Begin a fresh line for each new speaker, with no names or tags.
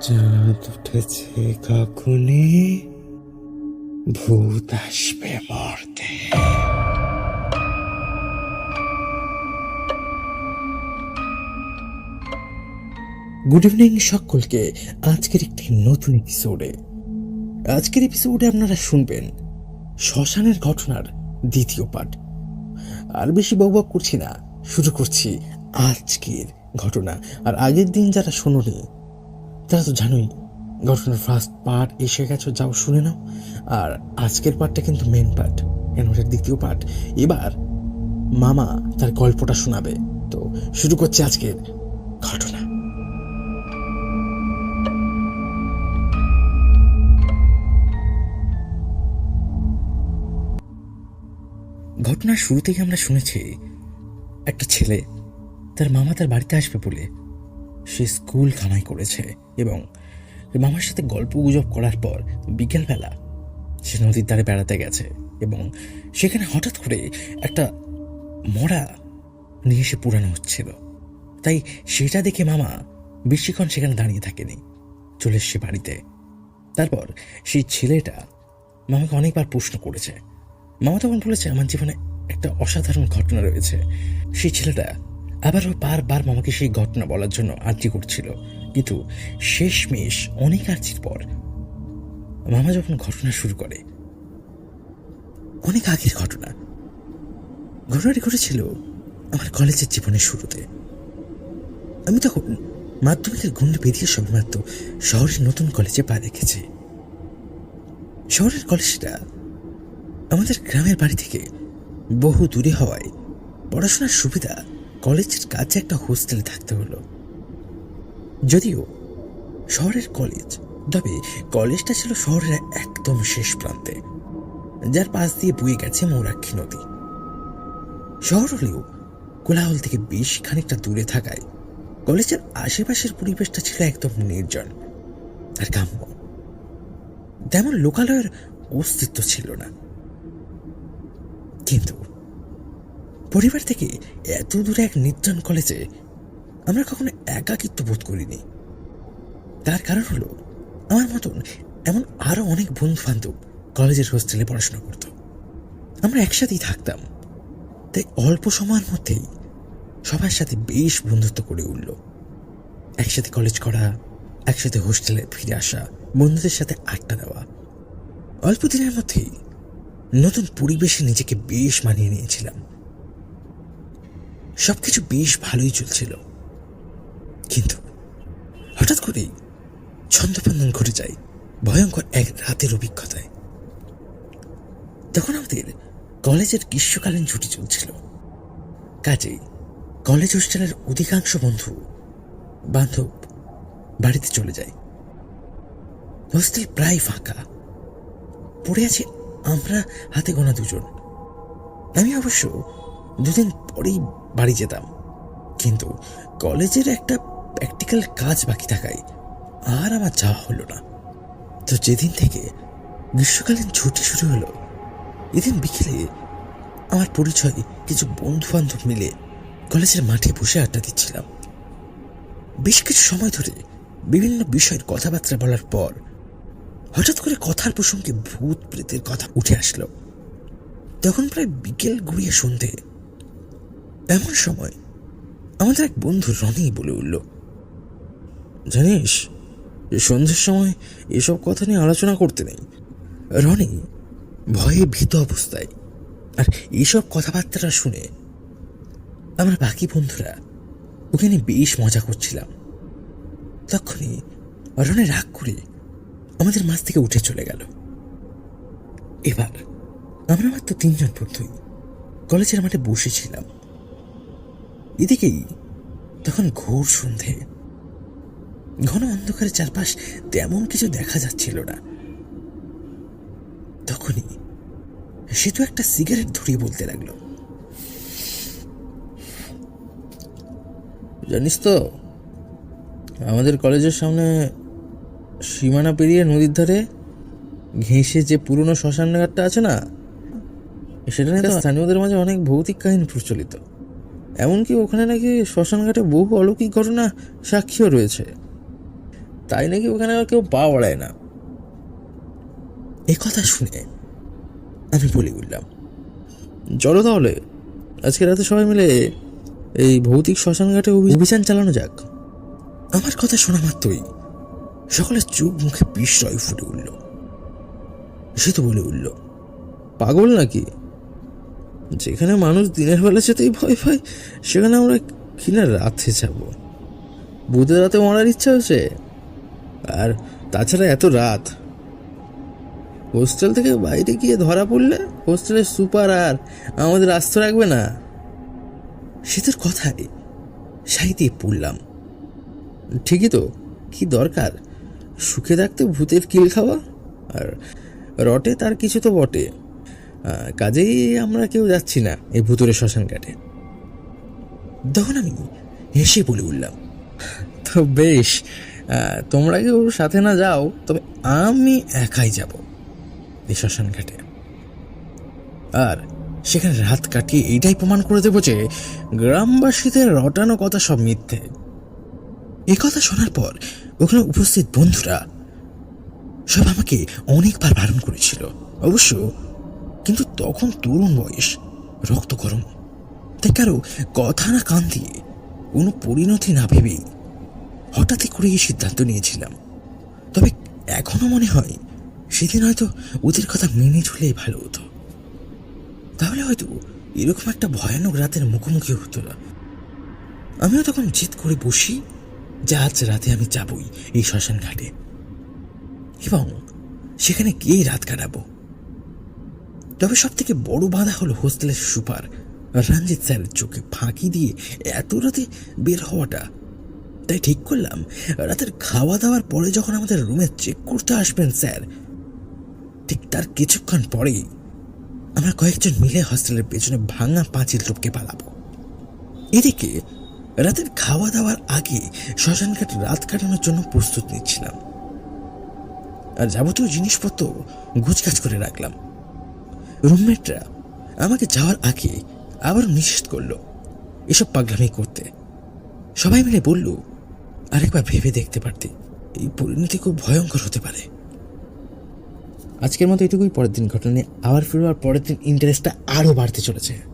চাঁদ উঠেছে কখনে ভূত আসবে মরতে। গুড ইভিনিং সকলকে। আজকের একটি নতুন এপিসোডে আজকের এপিসোডে আপনারা শুনবেন শ্মশানের ঘটনার দ্বিতীয় পার্ট আর বেশি বকবক করছি না, শুরু করছি আজকের ঘটনা। আর আগের দিন যারা শোনোনি তারা তো জানোই, ঘটনার ফার্স্ট পার্ট এসে গেছো, যাও শুনে নাও। আর আজকের পার্টটা কিন্তু মেন পার্ট কেন দ্বিতীয় পার্ট এবার মামা তার গল্পটা শোনাবে। তো শুরু করছে আজকের ঘটনা। ঘটনার শুরু থেকে আমরা শুনেছি, একটা ছেলে তার মামা তার বাড়িতে আসবে বলে সে স্কুল কামাই করেছে এবং মামার সাথে গল্প গুজব করার পর বিকেলবেলা সে নদীর ধারে বেড়াতে গেছে এবং সেখানে হঠাৎ করে একটা মরা নিয়ে এসে পুরানো হচ্ছিল। তাই সেটা দেখে মামা বেশিক্ষণ সেখানে দাঁড়িয়ে থাকেনি, চলে এসছে বাড়িতে। তারপর সেই ছেলেটা মামাকে অনেকবার প্রশ্ন করেছে। মামা তখন বলেছে, আমার জীবনে একটা অসাধারণ ঘটনা রয়েছে। সেই ছেলেটা আবারও বারবার মামাকে সেই ঘটনা বলার জন্য আর্জি করছিল। কিন্তু শেষমেশ অনেক আর্জির পর মামা যখন ঘটনা শুরু করে, অনেক আগের ঘটনা। ঘটনাটি ঘটেছিল আমার কলেজের জীবনের শুরুতে। আমি তখন মাধ্যমিকের গুন্ডে বেরিয়ে সবেমাত্র শহরের নতুন কলেজে পা রেখেছি। শহরের কলেজটা আমাদের গ্রামের বাড়ি থেকে বহু দূরে হওয়ায় পড়াশোনার সুবিধা কলেজের কাছে একটা হোস্টেলে থাকতে হলো। যদিও শহরের কলেজ, তবে কলেজটা ছিল শহরের একদম শেষ প্রান্তে, যার পাশ দিয়ে বয়ে গেছে মৌরাক্ষী নদী। শহর হলেও কোলাহল থেকে বেশ খানিকটা দূরে থাকায় কলেজের আশেপাশের পরিবেশটা ছিল একদম নির্জন আর কাম্য তেমন লোকালয়ের অস্তিত্ব ছিল না। কিন্তু পরিবার থেকে এত দূরে এক নির্জন কলেজে আমরা কখনো একাকিত্ব বোধ করিনি। তার কারণ হলো, আমার মতন এমন আরও অনেক বন্ধু বান্ধব কলেজের হোস্টেলে পড়াশোনা করত। আমরা একসাথেই থাকতাম। তাই অল্প সময়ের মধ্যেই সবার সাথে বেশ বন্ধুত্ব করে উঠল। একসাথে কলেজ করা, একসাথে হোস্টেলে ফিরে আসা, বন্ধুদের সাথে আড্ডা দেওয়া। অল্প দিনের মধ্যেই নতুন পরিবেশে নিজেকে বেশ মানিয়ে নিয়েছিলাম। সবকিছু বেশ ভালোই চলছিল। কিন্তু হঠাৎ করেই ছন্দপন্দন ঘটে যায় ভয়ঙ্কর এক রাতের অভিজ্ঞতায়। তখন আমাদের কলেজের গ্রীষ্মকালীন ছুটি চলছিল। কাজেই কলেজ হোস্টেলের অধিকাংশ বন্ধু বান্ধব বাড়িতে চলে যায়। হোস্টেল প্রায় ফাঁকা। পড়ে আছে আমরা হাতে গোনা দুজন। আমি অবশ্য দুদিন পরেই বাড়ি যেতাম। কিন্তু কলেজের একটা প্র্যাকটিক্যাল কাজ বাকি থাকায় আর আমার যাওয়া হলো না। তো যেদিন থেকে গ্রীষ্মকালীন ছুটি শুরু হলো, এদিন বিকেলে আমার পরিচয় কিছু বন্ধু বান্ধব মিলে কলেজের মাঠে বসে আড্ডা দিচ্ছিলাম। বেশ কিছু সময় ধরে বিভিন্ন বিষয়ের কথাবার্তা বলার পর হঠাৎ করে কথার প্রসঙ্গে ভূত প্রেতের কথা উঠে আসলো। তখন প্রায় বিকেল গড়িয়ে সন্ধে এমন সময় আমাদের এক বন্ধু রনি বলে উঠল, জানিস, সন্ধ্যের সময় এসব কথা নিয়ে আলোচনা করতে নেই। রনি ভয়ে ভীত অবস্থায়। আর এইসব কথাবার্তাটা শুনে আমরা বাকি বন্ধুরা ওকে নিয়ে বেশ মজা করছিলাম। তখনই রনে রাগ করে আমাদের মাছ থেকে উঠে চলে গেল। এবার আমরা মাত্র তিনজন বন্ধুই কলেজের মাঠে বসেছিলাম। এদিকেই তখন ঘোর সন্ধে। ঘন অন্ধকারে চারপাশ তেমন কিছু দেখা যাচ্ছিল না। তখনই সে তো একটা সিগারেট ধরিয়ে বলতে লাগল। জানিস তো, আমাদের কলেজের সামনে সীমানা পেরিয়ে নদীর ধারে ঘেঁষে যে পুরনো শ্মশান ঘাটটা আছে না, সেটা নিয়ে স্থানীয়দের মাঝে অনেক ভৌতিক কাহিনী প্রচলিত। এমনকি ওখানে নাকি শ্মশান ঘাটে বহু অলৌকিক ঘটনা সাক্ষীও রয়েছে। তাই নাকি ওখানে আর কেউ পা বাড়ায় না? কথা শুনে আমি বলে উঠলাম, চলো তাহলে, আজকে রাতে সবাই মিলে এই ভৌতিক শ্মশানঘাটে অভি- অভিযান চালানো যাক। আমার কথা শোনা মাত্রই সকলের চোখ মুখে বিস্ময় ফুটে উঠল। সে তো বলে উঠল, পাগল নাকি? যেখানে মানুষ দিনের বেলা যেতেই ভয় পায়, সেখানে আমরা কিনা রাতে যাব? বুধের রাতে মরার ইচ্ছা হচ্ছে আর তাছাড়া এত রাত। হোস্টেল থেকে বাইরে গিয়ে ধরা পড়লে হোস্টেলের সুপার আর আমাদের আস্ত রাখবে না। শীতের কথায় সাই দিয়ে পড়লাম। ঠিকই তো, কি দরকার? সুখে থাকতে ভূতের কিল খাওয়া? আর রটে তার কিছু তো বটে। কাজেই আমরা কেউ যাচ্ছি না এই ভুতুরে শ্মশান ঘাটে। তখন আমি হেসে বলে উঠলাম, তো বেশ তোমরা কেউ সাথে না যাও? তবে আমি একাই যাব এই শ্মশান ঘাটে। আর সেখানে রাত কাটিয়ে এইটাই প্রমাণ করে দেবো যে গ্রামবাসীদের রটানো কথা সব মিথ্যে। কথা শোনার পর ওখানে উপস্থিত বন্ধুরা সব আমাকে অনেকবার বারণ করেছিল। অবশ্য কিন্তু তখন তরুণ বয়স, রক্ত গরম। তাই কারও কথা না কান দিয়ে কোনো পরিণতি না ভেবেই হঠাৎই করে এই সিদ্ধান্ত নিয়েছিলাম। তবে এখনও মনে হয় সেদিন হয়তো ওদের কথা মেনে চলেই ভালো হতো। তাহলে হয়তো এরকম একটা ভয়ানক রাতের মুখোমুখি হতো না। আমিও তখন জিদ করে বসি যে আজ রাতে আমি যাবই এই শ্মশান ঘাটে এবং সেখানে গিয়েই রাত কাটাবো। তবে সব থেকে বড় বাধা হলো হোস্টেলের সুপার। রঞ্জিত স্যারের চোখে ফাঁকি দিয়ে এত রাতে বের হওয়াটা। তাই ঠিক করলাম, রাতের খাওয়া দাওয়ার পরে যখন আমাদের রুমে চেক করতে আসবেন স্যার, ঠিক তার কিছুক্ষণ পরেই আমরা কয়েকজন মিলে হস্টেলের পেছনে ভাঙা পাঁচিল টপকে পালাবো। এদিকে রাতের খাওয়া দাওয়ার আগে শ্মশানঘাট রাত কাটানোর জন্য প্রস্তুত নিচ্ছিলাম। আর যাবতীয় জিনিসপত্র গুছগাছ করে রাখলাম। রুমমেটরা আমাকে যাওয়ার আগে আবার নিষেধ করল এসব পাগলামি করতে। সবাই মিলে বলল, আরেকবার ভেবে দেখতে পারতে। এই পরিণতি খুব ভয়ঙ্কর হতে পারে। আজকের মতো এটুকুই, পরের দিন ঘটনা নিয়ে আবার ফিরবার পরের দিন ইন্টারেস্টটা আরও বাড়তে চলেছে।